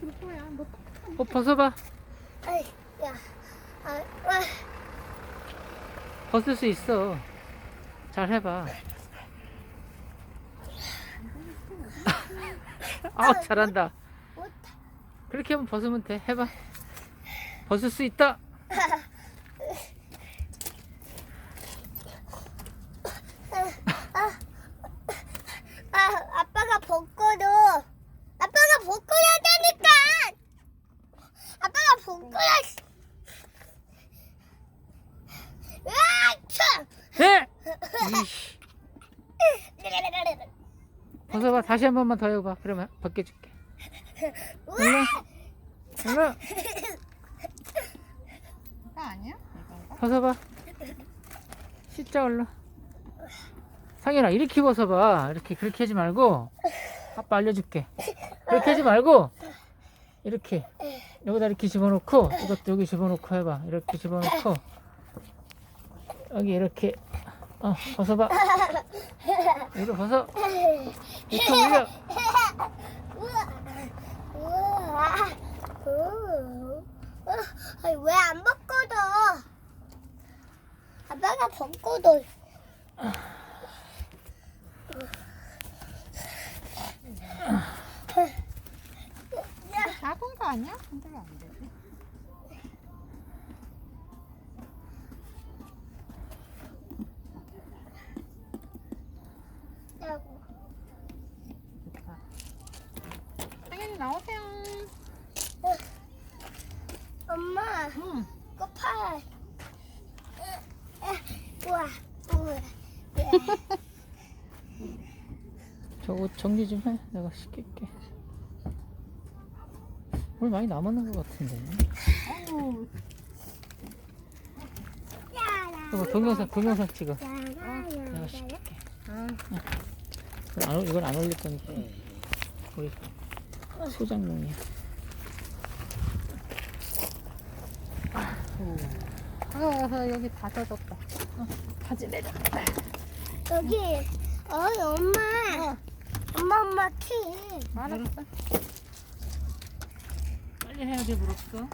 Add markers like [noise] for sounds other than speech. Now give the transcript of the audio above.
줄 거야. 너 어, 벗어봐. 아이, 야, 아, 아, 벗을 수 있어. 잘 해봐. 아, 잘한다. 못. 그렇게 하면 벗으면 돼. 해봐. 벗을 수 있다. [laughs] 아, 아빠가 벗고도 아빠가 벗고 하자니까. 아빠가 벗고 야. 으아, 참. 네! 이씨. 벗어봐. 다시 한 번만 더 해봐. 그러면 벗겨줄게. 일로. 일로. 이거 아니야? 벗어봐. 씻자, 얼른. 상현아, 이렇게 벗어봐. 이렇게, 그렇게 하지 말고. 아빠 알려줄게. 그렇게 하지 말고. 이렇게. 여기다 이렇게 집어넣고, 이것도 여기 집어넣고 해봐. 이렇게 집어넣고. 여기 이렇게. 어, 벗어봐. 이거 벗어. 이렇게 올려. 왜안 벗고도? 아빠가 벗고도. 작은 거 아니야? 근데 왜안되 나오세요. 엄마, 응. 그 팔. 우와, 우와. [laughs] 저 옷 정리 좀 해. 내가 시킬게. 물 많이 남았는 것 같은데. 어우, 이거 동영상, 동영상 찍어. 내가 시킬게. 아, 이건 안, 이건 안 올릴 거니까. 우리 소장용이야. 아, 여기 다 젖었다. 어, 바지 내려. 여기, 어이, 엄마. 엄마, 엄마, 키. 알았어. 빨리 해야지, 물 없어.